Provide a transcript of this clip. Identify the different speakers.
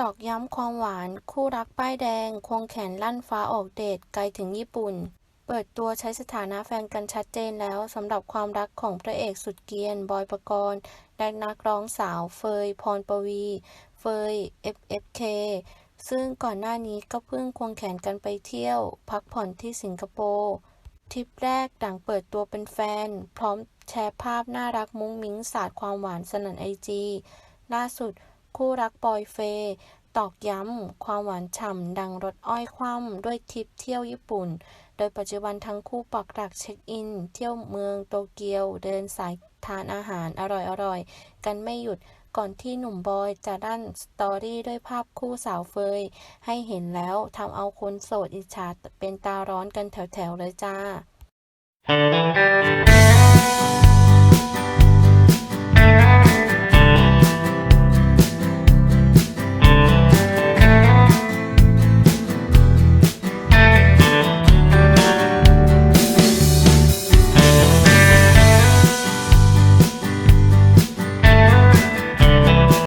Speaker 1: ตอกย้ำความหวานคู่รักป้ายแดง ควงแขนลั่นฟ้าออกเดทไกลถึงญี่ปุ่น เปิดตัวใช้สถานะแฟนกันชัดเจนแล้วสำหรับความรักของพระเอกสุดเกียน บอยปกรณ์และนักร้องสาวเฟยพรปวี เฟย FFK ซึ่งก่อนหน้านี้ก็เพิ่งควงแขนกันไปเที่ยว พักผ่อนที่สิงคโปร์ทริปแรกหลังเปิดตัวเป็นแฟน พร้อมแชร์ภาพน่ารักมุ้งมิ้งสาดความหวานสนั่นไอจีล่าสุด คู่รักบอยเฟย์ตอกย้ำ ความหวานฉ่ำ ดังรถอ้อยคว่ำด้วยทริปเที่ยวญี่ปุ่น โดยปัจจุบันทั้งคู่ปักหลักเช็คอิน เที่ยวเมืองโตเกียว เดินสายทานอาหารอร่อยๆ กันไม่หยุดก่อนที่หนุ่มบอยจะดันสตอรี่ด้วยภาพคู่สาวเฟย ให้เห็นแล้วทำเอาคนโสดอิจฉาเป็นตาร้อนกันแถวๆเลยจ้า